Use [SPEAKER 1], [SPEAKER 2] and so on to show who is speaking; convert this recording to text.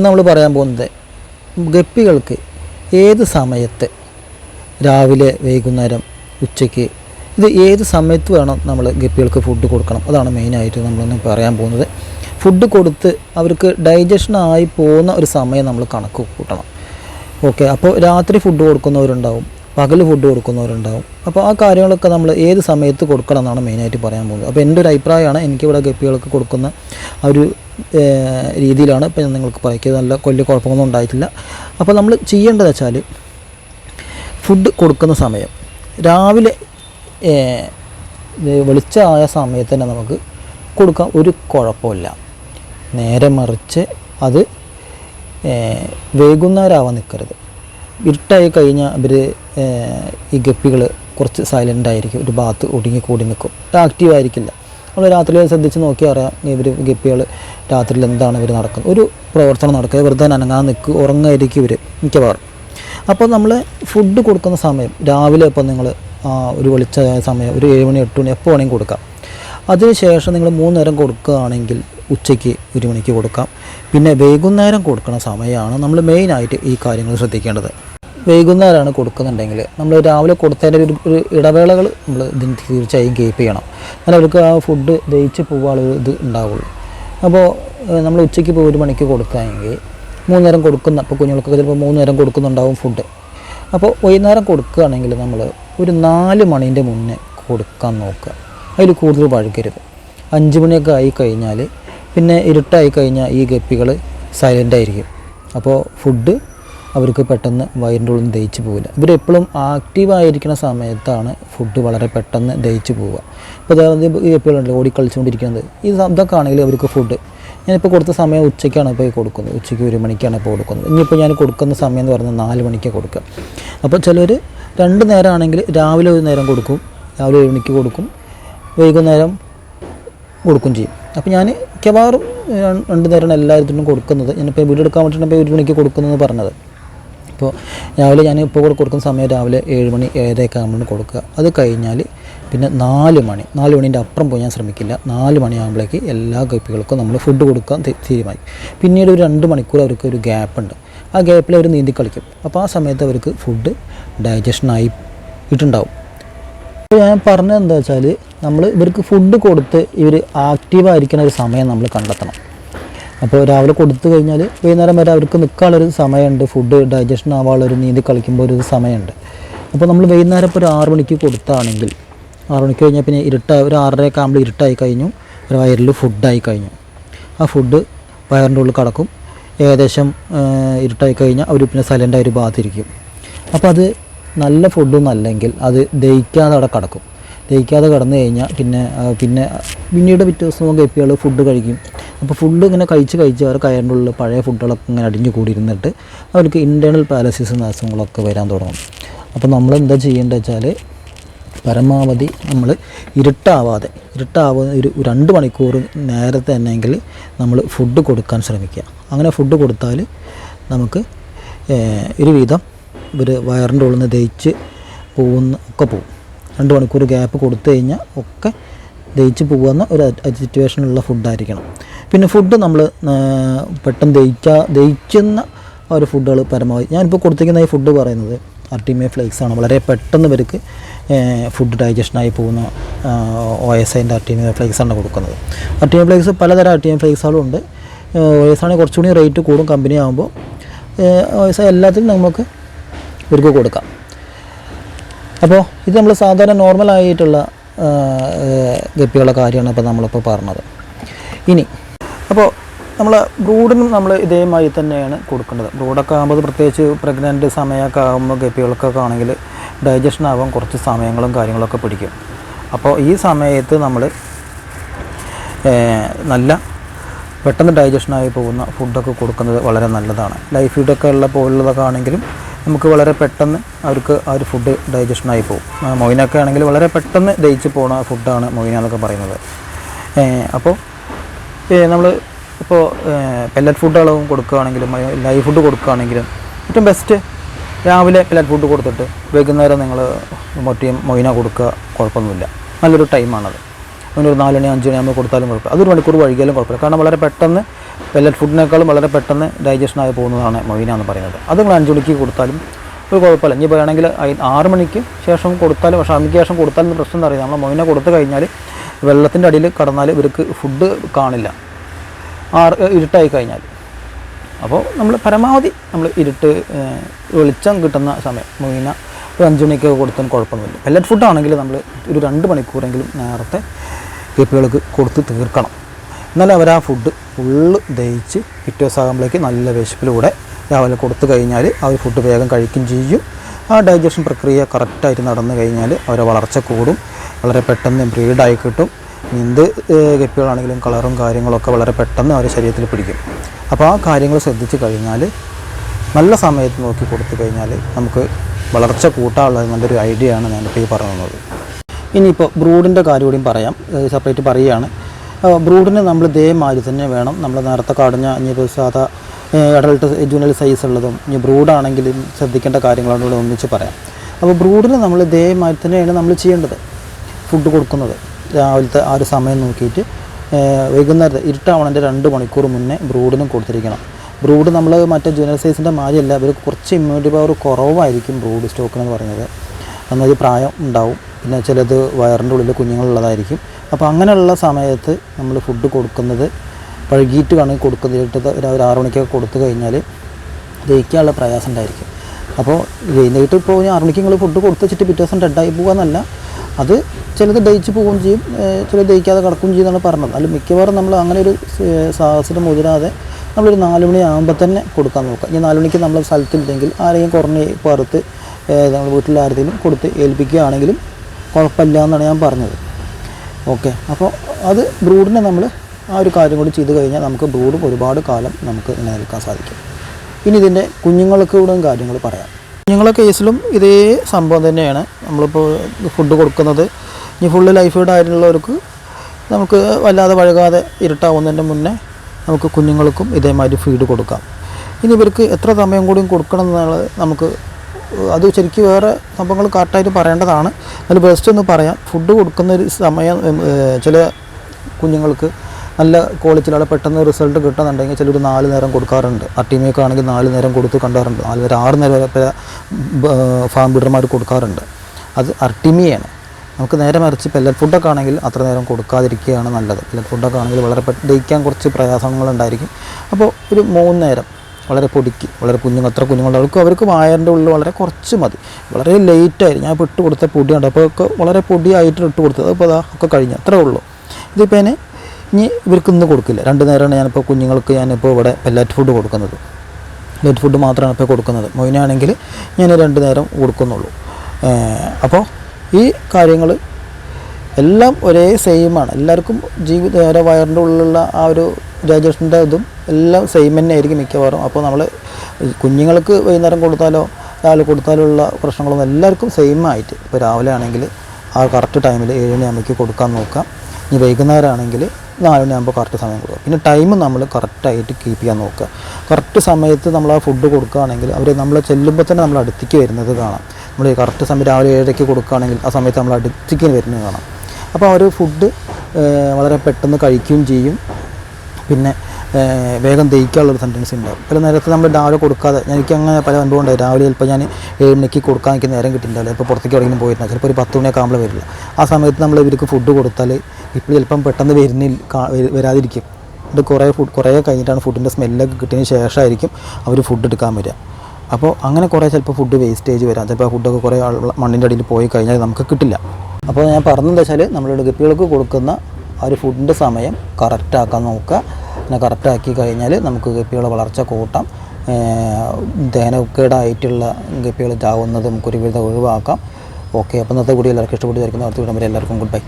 [SPEAKER 1] നമ്മൾ പറയാൻ പോകുന്നത് ഗപ്പികൾക്ക് ഏത് സമയത്ത് രാവിലെ വൈകുന്നേരം ഉച്ചയ്ക്ക് ഇത് ഏത് സമയത്ത് വേണം നമ്മൾ ഗപ്പികൾക്ക് ഫുഡ് കൊടുക്കണം? അതാണ് മെയിനായിട്ട് നമ്മളൊന്ന് പറയാൻ പോകുന്നത്. ഫുഡ് കൊടുത്ത് അവർക്ക് ഡൈജഷൻ ആയി പോകുന്ന ഒരു സമയം നമ്മൾ കണക്ക് കൂട്ടണം. ഓക്കെ അപ്പോൾ രാത്രി ഫുഡ് കൊടുക്കുന്നവരുണ്ടാവും പകൽ ഫുഡ് കൊടുക്കുന്നവരുണ്ടാവും. അപ്പോൾ ആ കാര്യങ്ങളൊക്കെ നമ്മൾ ഏത് സമയത്ത് കൊടുക്കണം എന്നാണ് മെയിനായിട്ട് പറയാൻ പോകുന്നത്. അപ്പോൾ എന്റെ ഒരു അഭിപ്രായമാണ് എനിക്കിവിടെ ഗപ്പികൾക്ക് കൊടുക്കുന്ന ഒരു രീതിയിലാണ്. ഇപ്പോൾ ഞാൻ നിങ്ങൾക്ക് പറയുക നല്ല വലിയ കുഴപ്പമൊന്നും ഉണ്ടായിട്ടില്ല. അപ്പോൾ നമ്മൾ ചെയ്യേണ്ടത് വെച്ചാൽ ഫുഡ് കൊടുക്കുന്ന സമയം. രാവിലെ വെളിച്ചമായ സമയത്ത് തന്നെ നമുക്ക് കൊടുക്കാം. ഒരു കുഴപ്പമില്ല. നേരെ മറിച്ച് അത് വൈകുന്നേരാവാൻ നിൽക്കരുത്. ഇരുട്ടായി കഴിഞ്ഞാൽ ഇവർ ഈ ഗപ്പികൾ കുറച്ച് സൈലന്റ് ആയിരിക്കും. ഒരു ഭാഗത്ത് ഒടുങ്ങി കൂടി നിൽക്കും. ആക്റ്റീവ് ആയിരിക്കില്ല. നമ്മൾ രാത്രിയിൽ ശ്രദ്ധിച്ച് നോക്കി അറിയാം. ഇവർ ഗപ്പികൾ രാത്രിയിൽ എന്താണ് ഇവർ നടക്കുന്നത്. ഒരു പ്രവർത്തനം നടക്കുക. വെറുതെ അനങ്ങാതെ നിൽക്കുക. ഉറങ്ങായിരിക്കും ഇവർ മിക്കവാറും. അപ്പോൾ നമ്മൾ ഫുഡ് കൊടുക്കുന്ന സമയം രാവിലെ ഇപ്പോൾ നിങ്ങൾ ഒരു വെളിച്ച സമയം ഒരു ഏഴ് മണി എട്ട് മണി എപ്പോൾ വേണമെങ്കിൽ കൊടുക്കാം. അതിനുശേഷം നിങ്ങൾ മൂന്ന് നേരം കൊടുക്കുകയാണെങ്കിൽ ഉച്ചയ്ക്ക് ഒരു മണിക്ക് കൊടുക്കാം. പിന്നെ വൈകുന്നേരം കൊടുക്കുന്ന സമയമാണ് നമ്മൾ മെയിനായിട്ട് ഈ കാര്യങ്ങൾ ശ്രദ്ധിക്കേണ്ടത്. വൈകുന്നേരമാണ് കൊടുക്കുന്നുണ്ടെങ്കിൽ നമ്മൾ രാവിലെ കൊടുത്തതിന്റെ ഒരു ഒരു ഇടവേളകൾ നമ്മൾ ഇതിന് തീർച്ചയായും കീപ്പ് ചെയ്യണം. എന്നാൽ അവർക്ക് ആ ഫുഡ് ദഹിച്ച് പോകാനുള്ള ഇത് ഉണ്ടാവുള്ളൂ. അപ്പോൾ നമ്മൾ ഉച്ചയ്ക്ക് ഇപ്പോൾ ഒരു മണിക്ക് കൊടുക്കുകയാണെങ്കിൽ മൂന്ന് നേരം കൊടുക്കുന്ന അപ്പോൾ കുഞ്ഞുങ്ങൾക്കൊക്കെ ചിലപ്പോൾ മൂന്ന് നേരം കൊടുക്കുന്നുണ്ടാവും ഫുഡ് അപ്പോൾ വൈകുന്നേരം കൊടുക്കുകയാണെങ്കിൽ നമ്മൾ ഒരു നാല് മണീന്റെ മുന്നേ കൊടുക്കാൻ നോക്കുക. അതിൽ കൂടുതൽ വഴുകരുത് അഞ്ച് മണിയൊക്കെ ആയി കഴിഞ്ഞാൽ പിന്നെ ഇരുട്ടായി കഴിഞ്ഞാൽ ഈ ഗപ്പികൾ സൈലന്റ് ആയിരിക്കും. അപ്പോൾ ഫുഡ് അവർക്ക് പെട്ടെന്ന് വയറിന്റെ ഉള്ളിൽ ദഹിച്ച് പോകില്ല ഇവരെപ്പോഴും ആക്റ്റീവായിരിക്കുന്ന സമയത്താണ് ഫുഡ് വളരെ പെട്ടെന്ന് ദഹിച്ച് പോവുക. ഇപ്പോൾ അതായത് എപ്പോഴുണ്ടല്ലോ ഓടിക്കളിച്ചുകൊണ്ടിരിക്കുന്നത്. ഓടി കളിച്ചുകൊണ്ടിരിക്കുന്നത് ഈ ഇതൊക്കെ ആണെങ്കിൽ അവർക്ക് ഫുഡ് ഞാനിപ്പോൾ കൊടുത്ത സമയം ഉച്ചയ്ക്കാണ് ഇപ്പോൾ കൊടുക്കുന്നത്. ഉച്ചയ്ക്ക് ഒരു മണിക്കാണ് ഇപ്പോൾ കൊടുക്കുന്നത്. ഇനിയിപ്പോൾ ഞാൻ കൊടുക്കുന്ന സമയം എന്ന് പറഞ്ഞാൽ നാല് മണിക്ക് കൊടുക്കുക. അപ്പോൾ ചിലർ രണ്ട് നേരമാണെങ്കിൽ രാവിലെ ഒരു നേരം കൊടുക്കും രാവിലെ ഏഴ് മണിക്ക് കൊടുക്കും വൈകുന്നേരം കൊടുക്കും ചെയ്യും. അപ്പോൾ ഞാൻ മിക്കവാറും രണ്ട് നേരമാണ് എല്ലായിടത്തും കൊടുക്കുന്നത്. ഞാനിപ്പോൾ വീട് എടുക്കാൻ വേണ്ടിയിട്ടാണ് ഇപ്പോൾ ഒരു മണിക്ക് കൊടുക്കുന്നതെന്ന് പറഞ്ഞത്. അപ്പോൾ രാവിലെ ഞാൻ ഇപ്പോൾ കൂടെ കൊടുക്കുന്ന സമയം രാവിലെ ഏഴ് മണി ഏഴരയൊക്കെ ആകുമ്പോൾ കൊടുക്കുക. അത് കഴിഞ്ഞാൽ പിന്നെ നാല് മണി നാല് മണീന്റെ അപ്പുറം പോയി ഞാൻ ശ്രമിക്കില്ല. നാല് മണിയാകുമ്പോഴേക്ക് എല്ലാ ഗപ്പികൾക്കും നമ്മൾ ഫുഡ് കൊടുക്കാൻ തീരുമാനിക്കും പിന്നീട് ഒരു രണ്ട് മണിക്കൂർ അവർക്ക് ഒരു ഗ്യാപ്പുണ്ട് ആ ഗ്യാപ്പിൽ അവർ നീന്തി കളിക്കും. അപ്പോൾ ആ സമയത്ത് അവർക്ക് ഫുഡ് ഡൈജഷനായി ഇട്ടുണ്ടാവും. അപ്പോൾ ഞാൻ പറഞ്ഞത് എന്താ വെച്ചാൽ നമ്മൾ ഇവർക്ക് ഫുഡ് കൊടുത്ത് ഇവർ ആക്റ്റീവായിരിക്കുന്ന ഒരു സമയം നമ്മൾ കണ്ടെത്തണം. അപ്പോൾ രാവിലെ കൊടുത്തു കഴിഞ്ഞാൽ വൈകുന്നേരം വരെ അവർക്ക് നിൽക്കാനുള്ളൊരു സമയമുണ്ട്. ഫുഡ് ഡൈജഷൻ ആവാനുള്ളൊരു നീന്തി കളിക്കുമ്പോൾ ഒരു സമയമുണ്ട്. അപ്പോൾ നമ്മൾ വൈകുന്നേരം ഇപ്പോൾ ഒരു ആറ് മണിക്ക് കൊടുത്താണെങ്കിൽ ആറ് മണിക്ക് കഴിഞ്ഞാൽ പിന്നെ ഇരുട്ട ഒരു ആറരയൊക്കെ ആകുമ്പോൾ ഇരുട്ടായി കഴിഞ്ഞു. ഒരു വയറിൽ ഫുഡായി കഴിഞ്ഞു. ആ ഫുഡ് വയറിന്റെ ഉള്ളിൽ കടക്കും. ഏകദേശം ഇരുട്ടായി കഴിഞ്ഞാൽ അവർ പിന്നെ സൈലന്റായി ഒരു ഭാഗത്തിരിക്കും. അപ്പോൾ അത് നല്ല ഫുഡൊന്നും അല്ലെങ്കിൽ അത് ദഹിക്കാതെ അവിടെ കിടക്കും. ദഹിക്കാതെ കിടന്നു കഴിഞ്ഞാൽ പിന്നെ പിന്നെ പിന്നീട് പിറ്റേ ദിവസം ഗപ്പികൾ ഫുഡ് കഴിക്കും. അപ്പോൾ ഫുഡ് ഇങ്ങനെ കഴിച്ച് കഴിച്ച് അവർ കയറിന്റെ ഉള്ളിൽ പഴയ ഫുഡുകളൊക്കെ ഇങ്ങനെ അടിഞ്ഞു കൂടിയിരുന്നിട്ട് അവർക്ക് ഇന്റേർണൽ പാലസിസ് എന്ന അസുഖങ്ങളൊക്കെ വരാൻ തുടങ്ങും. അപ്പോൾ നമ്മൾ എന്താ ചെയ്യേണ്ടത് വെച്ചാൽ പരമാവധി നമ്മൾ ഇരുട്ടാവാതെ ഇരുട്ടാവാതെ ഒരു രണ്ട് മണിക്കൂർ നേരത്തെ തന്നെയെങ്കിൽ നമ്മൾ ഫുഡ് കൊടുക്കാൻ ശ്രമിക്കുക. അങ്ങനെ ഫുഡ് കൊടുത്താൽ നമുക്ക് ഒരുവിധം ഒരു വിധം ഇവർ വയറിന്റെ ഉള്ളിൽ നിന്ന് ദഹിച്ച് പോകുന്ന ഒക്കെ പോകും. രണ്ട് മണിക്കൂർ ഗ്യാപ്പ് കൊടുത്തു കഴിഞ്ഞാൽ ഒക്കെ ദഹിച്ച് പോകുന്ന ഒരു സിറ്റുവേഷനിലുള്ള ഫുഡായിരിക്കണം പിന്നെ ഫുഡ് നമ്മൾ പെട്ടെന്ന് ദഹിക്കാ ദഹിക്കുന്ന ഒരു ഫുഡുകൾ പരമാവധി. ഞാനിപ്പോൾ കൊടുത്തിരിക്കുന്ന ഈ ഫുഡ് പറയുന്നത് അർട്ടിമേ ഫ്ലേക്സ് ആണ്. വളരെ പെട്ടെന്ന് ഇവർക്ക് ഫുഡ് ഡൈജഷനായി പോകുന്ന ഒ എസ് ഐന്റെ അർട്ടിമേ ഫ്ലേക്സ് ആണ് കൊടുക്കുന്നത്. അർട്ടിമേ ഫ്ലേക്സ് പലതരം അർട്ടിമേ ഫ്ലേക്സുകളും ഉണ്ട്. ഒ എസ് ആണെങ്കിൽ കുറച്ചുകൂടി റേറ്റ് കൂടും കമ്പനി ആകുമ്പോൾ ഒ എസ് ഐ എല്ലാത്തിനും നമുക്ക് ഇവർക്ക് കൊടുക്കാം. അപ്പോൾ ഇത് നമ്മൾ സാധാരണ നോർമലായിട്ടുള്ള ഗപ്പികളുടെ കാര്യമാണ് ഇപ്പോൾ നമ്മളിപ്പോൾ പറഞ്ഞത്. ഇനി അപ്പോൾ നമ്മൾ ബ്രൂഡിനും നമ്മൾ ഇതേമായി തന്നെയാണ് കൊടുക്കേണ്ടത്. ബ്രൂഡൊക്കെ ആകുമ്പോൾ പ്രത്യേകിച്ച് പ്രഗ്നന്റ് സമയമൊക്കെ ആകുമ്പോൾ ഗപ്പികൾക്കൊക്കെ ആണെങ്കിൽ ഡൈജഷൻ ആവാൻ കുറച്ച് സമയങ്ങളും കാര്യങ്ങളൊക്കെ പിടിക്കും. അപ്പോൾ ഈ സമയത്ത് നമ്മൾ നല്ല പെട്ടെന്ന് ഡൈജഷനായി പോകുന്ന ഫുഡൊക്കെ കൊടുക്കുന്നത് വളരെ നല്ലതാണ്. ലൈഫ് ഫീഡൊക്കെ ഉള്ള പോലുള്ളതൊക്കെ ആണെങ്കിലും നമുക്ക് വളരെ പെട്ടെന്ന് അവർക്ക് ആ ഒരു ഫുഡ് ഡൈജഷനായി പോകും. മൊയിനൊക്കെ ആണെങ്കിൽ വളരെ പെട്ടെന്ന് ദഹിച്ച് പോകുന്ന ഫുഡാണ് മൊയിന എന്നൊക്കെ പറയുന്നത്. അപ്പോൾ നമ്മൾ ഇപ്പോൾ പെല്ലറ്റ് ഫുഡുകളും കൊടുക്കുകയാണെങ്കിലും ലൈവ് ഫുഡ് കൊടുക്കുകയാണെങ്കിലും ഏറ്റവും ബെസ്റ്റ് രാവിലെ പെല്ലറ്റ് ഫുഡ് കൊടുത്തിട്ട് വൈകുന്നേരം നിങ്ങൾ മൊട്ടിയും മൊയിന കൊടുക്കുക കുഴപ്പമൊന്നുമില്ല. നല്ലൊരു ടൈമാണത് അതിനൊരു നാലുമണി അഞ്ച് മണി ആകുമ്പോൾ കൊടുത്താലും കുഴപ്പമില്ല അതൊരു മണിക്കൂർ വൈകിയാലും കുഴപ്പമില്ല. കാരണം വളരെ പെട്ടെന്ന് പെല്ലറ്റ് ഫുഡിനേക്കാളും വളരെ പെട്ടെന്ന് ഡൈജഷൻ ആയി പോകുന്നതാണ് മൊയിന എന്ന് പറയുന്നത്. അത് നിങ്ങൾ അഞ്ച് മണിക്ക് കൊടുത്താലും ഒരു കുഴപ്പമില്ല. ഇനി പറയുകയാണെങ്കിൽ ആറ് മണിക്ക് ശേഷം കൊടുത്താലും പക്ഷേ അതിന് ശേഷം കൊടുത്താലും പ്രശ്നം എന്താ പറയുക നമ്മൾ മൊയിന കൊടുത്തു കഴിഞ്ഞാൽ വെള്ളത്തിന്റെ അടിയിൽ കടന്നാൽ ഇവർക്ക് ഫുഡ് കാണില്ല. ആറ് ഇരുട്ടായി കഴിഞ്ഞാൽ അപ്പോൾ നമ്മൾ പരമാവധി നമ്മൾ ഇരുട്ട് വെളിച്ചം കിട്ടുന്ന സമയം മീന ഒരു അഞ്ച് മണിക്കൊക്കെ കൊടുത്താൽ കുഴപ്പമൊന്നുമില്ല. പെല്ലറ്റ് ഫുഡാണെങ്കിൽ നമ്മൾ ഒരു രണ്ട് മണിക്കൂറെങ്കിലും നേരത്തെ ഗപ്പികൾക്ക് കൊടുത്ത് തീർക്കണം. എന്നാലും അവർ ആ ഫുഡ് ഫുള്ള് ദഹിച്ച് പിറ്റേ നല്ല വിശപ്പിലൂടെ രാവിലെ കൊടുത്തു കഴിഞ്ഞാൽ ആ ഫുഡ് വേഗം കഴിക്കും ചെയ്യും. ആ ഡൈജഷൻ പ്രക്രിയ കറക്റ്റായിട്ട് നടന്നു കഴിഞ്ഞാൽ അവരെ വളർച്ച കൂടും. വളരെ പെട്ടെന്ന് ബ്രീഡായി കിട്ടും. എന്ത് ഗപ്പികളാണെങ്കിലും കളറും കാര്യങ്ങളൊക്കെ വളരെ പെട്ടെന്ന് അവരുടെ ശരീരത്തിൽ പിടിക്കും. അപ്പോൾ ആ കാര്യങ്ങൾ ശ്രദ്ധിച്ചു കഴിഞ്ഞാൽ നല്ല സമയത്ത് നോക്കി കൊടുത്തു കഴിഞ്ഞാൽ നമുക്ക് വളർച്ച കൂട്ടാനുള്ള നല്ലൊരു ഐഡിയ ആണ് ഞാനിപ്പോൾ ഈ പറയുന്നത് ഇനിയിപ്പോൾ ബ്രൂഡിന്റെ കാര്യം കൂടിയും പറയാം. സെപ്പറേറ്റ് പറയുകയാണ്. ബ്രൂഡിന് നമ്മൾ ഇതേമാതിരി തന്നെ വേണം. നമ്മൾ നേരത്തെ കാടഞ്ഞ ഇനിയിപ്പോൾ സാധാ അഡൾട്ട് ജൂനിയൽ സൈസ് ഉള്ളതും ഇനി ബ്രൂഡാണെങ്കിലും ശ്രദ്ധിക്കേണ്ട കാര്യങ്ങളാണ് ഇവിടെ ഒന്നിച്ച് പറയാം. അപ്പോൾ ബ്രൂഡിന് നമ്മൾ ഇതേമാതിരി തന്നെയാണ് നമ്മൾ ചെയ്യേണ്ടത്. ഫുഡ് കൊടുക്കുന്നത്. രാവിലത്തെ ആ ഒരു സമയം നോക്കിയിട്ട് വൈകുന്നേരം വൈകുന്നേരത്തെ ഇരുട്ടാവണന്റെ രണ്ട് മണിക്കൂർ മുന്നേ ബ്രൂഡിനും കൊടുത്തിരിക്കണം. ബ്രൂഡ് നമ്മൾ മറ്റേ ജൂനിയർ സൈസിന്റെ മാതിരിയല്ല അവർ കുറച്ച് ഇമ്മ്യൂണിറ്റി പവർ കുറവായിരിക്കും ബ്രൂഡ് സ്റ്റോക്ക് എന്ന് പറയുന്നത്. എന്നൊരു പ്രായം ഉണ്ടാവും. പിന്നെ ചിലത് വയറിന്റെ ഉള്ളിൽ കുഞ്ഞുങ്ങളുള്ളതായിരിക്കും. അപ്പോൾ അങ്ങനെയുള്ള സമയത്ത് നമ്മൾ ഫുഡ് കൊടുക്കുന്നത് വൈകിട്ട് വേണമെങ്കിൽ കൊടുക്കുന്നത് ഒരു ആറ് മണിക്കൊക്കെ കൊടുത്തു കഴിഞ്ഞാൽ ദഹിക്കാനുള്ള പ്രയാസം ഉണ്ടായിരിക്കും. അപ്പോൾ വൈകുന്നേരത്ത് ഇപ്പോൾ ആറു മണിക്ക് നിങ്ങൾ ഫുഡ് കൊടുത്തു വെച്ചിട്ട് പിറ്റേ ദിവസം ഡെഡായി പോകുകയെന്നല്ല അത് ചിലത് ദഹിച്ച് പോവുകയും ചെയ്യും ചിലത് ദഹിക്കാതെ കിടക്കുകയും ചെയ്യുമെന്നാണ് പറഞ്ഞത്. അതിൽ മിക്കവാറും നമ്മൾ അങ്ങനെ ഒരു സാഹസം മുതിരാതെ നമ്മളൊരു നാല് മണിയാകുമ്പോൾ തന്നെ കൊടുക്കാൻ നോക്കുക. ഇനി നാല് മണിക്ക് നമ്മൾ സ്ഥലത്തില്ലെങ്കിൽ ആരെയും കുറഞ്ഞ് പറത്ത് നമ്മൾ വീട്ടിൽ ആരെങ്കിലും കൊടുത്ത് ഏൽപ്പിക്കുകയാണെങ്കിലും കുഴപ്പമില്ല എന്നാണ് ഞാൻ പറഞ്ഞത്. ഓക്കെ. അപ്പോൾ അത് ബ്രൂഡിനെ നമ്മൾ ആ ഒരു കാര്യം കൂടി ചെയ്ത് കഴിഞ്ഞാൽ നമുക്ക് ബ്രൂഡും ഒരുപാട് കാലം നമുക്ക് നിലനിൽക്കാൻ സാധിക്കും. ഇനി ഇതിന്റെ കുഞ്ഞുങ്ങൾക്ക് കൂടെ കാര്യങ്ങൾ പറയാം. കുഞ്ഞുങ്ങളെ കേസിലും ഇതേ സംഭവം തന്നെയാണ്. നമ്മളിപ്പോൾ ഫുഡ് കൊടുക്കുന്നത്. ഇനി ഫുള്ള് ലൈഫ് ഗൈഡായിട്ടുള്ളവർക്ക് നമുക്ക് വല്ലാതെ വഴുകാതെ ഇരുട്ടാവുന്നതിന്റെ മുന്നേ നമുക്ക് കുഞ്ഞുങ്ങൾക്കും ഇതേമാതിരി ഫീഡ് കൊടുക്കാം. ഇനി ഇവർക്ക് എത്ര സമയം കൂടിയും കൊടുക്കണം എന്നുള്ളത് നമുക്ക് അത് ശരിക്കും വേറെ സംഭവങ്ങൾ കറക്റ്റായിട്ട് പറയേണ്ടതാണ്. അതിൽ ബെസ്റ്റ് ഒന്ന് പറയാം. ഫുഡ് കൊടുക്കുന്ന ഒരു സമയം ചില കുഞ്ഞുങ്ങൾക്ക് നല്ല ക്വാളിറ്റിയിലുള്ള പെട്ടെന്ന് റിസൾട്ട് കിട്ടുന്നുണ്ടെങ്കിൽ ചിലർ നാല് നേരം കൊടുക്കാറുണ്ട്. ആ ടീമിയൊക്കെ ആണെങ്കിൽ നാല് നേരം കൊടുത്ത് കണ്ടാറുണ്ട്. നാല് നേരം ആറ് നേരം വരെ ഫാം ബീഡർമാർ കൊടുക്കാറുണ്ട്. അത് അർട്ടിമിയാണ്. നമുക്ക് നേരെ മറിച്ച് പെല്ലറ്റ് ഫുഡൊക്കെ ആണെങ്കിൽ അത്ര നേരം കൊടുക്കാതിരിക്കുകയാണ് നല്ലത്. പെല്ലറ്റ് ഫുഡൊക്കെ ആണെങ്കിൽ വളരെ ദഹിക്കാൻ കുറച്ച് പ്രയാസങ്ങളുണ്ടായിരിക്കും അപ്പോൾ ഒരു മൂന്ന് നേരം വളരെ പൊടിക്ക് വളരെ കുഞ്ഞുങ്ങൾ അത്ര കുഞ്ഞുങ്ങളുള്ളവർക്ക് അവർക്ക് വായറിന്റെ ഉള്ളിൽ വളരെ കുറച്ച് മതി. വളരെ ലേറ്റായി ഞാൻ ഇപ്പോൾ ഇട്ട് കൊടുത്ത പൊടിയുണ്ട് അപ്പോൾ ഒക്കെ വളരെ പൊടിയായിട്ട് ഇട്ട് കൊടുത്തത്. അപ്പോൾ അതാ ഒക്കെ കഴിഞ്ഞു. അത്രേ ഉള്ളൂ. ഇതിപ്പോൾ ഇനി ഇവർക്ക് ഇന്ന് കൊടുക്കില്ല. രണ്ട് നേരമാണ് ഞാനിപ്പോൾ കുഞ്ഞുങ്ങൾക്ക് ഞാനിപ്പോൾ ഇവിടെ പെല്ലറ്റ് ഫുഡ് കൊടുക്കുന്നത്. പെല്ലറ്റ് ഫുഡ് മാത്രമാണ് ഇപ്പോൾ കൊടുക്കുന്നത്. മൊയിനാണെങ്കിൽ ഞാൻ രണ്ട് നേരം കൊടുക്കുന്നുള്ളൂ. അപ്പോൾ ഈ കാര്യങ്ങൾ എല്ലാം ഒരേ സെയിമാണ് എല്ലാവർക്കും ജീവിത ഓരോ വയറിന്റെ ഉള്ളിലുള്ള ആ ഒരു ഡൈജഷന്റെ ഇതും എല്ലാം സെയിം തന്നെ ആയിരിക്കും മിക്കവാറും. അപ്പോൾ നമ്മൾ കുഞ്ഞുങ്ങൾക്ക് വൈകുന്നേരം കൊടുത്താലോ രാവിലെ കൊടുത്താലോ ഉള്ള പ്രശ്നങ്ങളൊന്നും എല്ലാവർക്കും സെയിം ആയിട്ട്. ഇപ്പോൾ രാവിലെ ആണെങ്കിൽ ആ കറക്റ്റ് ടൈമിൽ ഏഴ് മണിയാകുമ്പോഴേക്ക് കൊടുക്കാൻ നോക്കാം. ഇനി വൈകുന്നേരം ആണെങ്കിൽ നാല് മണിയാകുമ്പോൾ കറക്റ്റ് സമയം കൊടുക്കുക. പിന്നെ ടൈം നമ്മൾ കറക്റ്റായിട്ട് കീപ്പ് ചെയ്യാൻ നോക്കുക. കറക്റ്റ് സമയത്ത് നമ്മൾ ആ ഫുഡ് കൊടുക്കുകയാണെങ്കിൽ അവർ നമ്മൾ ചെല്ലുമ്പോൾ തന്നെ നമ്മൾ അടുത്തേക്ക് വരുന്നത് കാണാം. നമ്മൾ കറക്റ്റ് സമയം രാവിലെ ഏഴരയ്ക്ക് കൊടുക്കുകയാണെങ്കിൽ ആ സമയത്ത് നമ്മൾ അടുത്തേക്ക് വരുന്നത് കാണാം. അപ്പോൾ അവർ ഫുഡ് വളരെ പെട്ടെന്ന് കഴിക്കുകയും ചെയ്യും. പിന്നെ വേഗം ദഹിക്കാനുള്ളൊരു സെന്റൻസ് ഉണ്ടാവും. പല നേരത്തെ നമ്മൾ രാവിലെ കൊടുക്കാതെ എനിക്ക് അങ്ങനെ പല അനുഭവം ഉണ്ടായി. രാവിലെ ചിലപ്പോൾ ഞാൻ ഏഴ് മണിക്ക് കൊടുക്കാൻ എനിക്ക് നേരം കിട്ടിയിട്ടില്ല. ഇപ്പോൾ പുറത്തേക്ക് എവിടെയെങ്കിലും പോയിരുന്നാൽ ചിലപ്പോൾ ഒരു പത്ത് മണിയൊക്കെ ആകുമ്പോൾ വരില്ല. ആ സമയത്ത് നമ്മൾ ഇവർക്ക് ഫുഡ് കൊടുത്താൽ ഇപ്പോൾ ചിലപ്പം പെട്ടെന്ന് വരുന്നില്ല വരാതിരിക്കും. ഇത് കുറേ ഫുഡ് കുറേ കഴിഞ്ഞിട്ടാണ് ഫുഡിന്റെ സ്മെല്ലൊക്കെ കിട്ടിയതിന് ശേഷമായിരിക്കും അവർ ഫുഡ് എടുക്കാൻ വരിക. അപ്പോൾ അങ്ങനെ കുറേ ചിലപ്പോൾ ഫുഡ് വേസ്റ്റേജ് വരാം. ചിലപ്പോൾ ഫുഡൊക്കെ കുറേ മണ്ണിന്റെ അടിയിൽ പോയി കഴിഞ്ഞാൽ നമുക്ക് കിട്ടില്ല. അപ്പോൾ ഞാൻ പറഞ്ഞതെന്ന് വെച്ചാൽ നമ്മളുടെ ഗപ്പികൾക്ക് കൊടുക്കുന്ന ആ ഒരു ഫുഡിന്റെ സമയം കറക്റ്റാക്കാൻ നോക്കുക. പിന്നെ കറക്റ്റാക്കി കഴിഞ്ഞാൽ നമുക്ക് ഗപ്പികളെ വളർച്ച കൂട്ടാം. ദഹനക്കേടായിട്ടുള്ള ഗപ്പികൾ ചാവുന്നത് നമുക്കൊരുവിധം ഒഴിവാക്കാം. ഓക്കെ അപ്പോൾ ഇന്നത്തെ കൂടി എല്ലാവർക്കും ഇഷ്ടപ്പെട്ടു വിചാരിക്കുന്നു. അടുത്ത വീടുമ്പോൾ എല്ലാവർക്കും ഗുഡ് ബൈ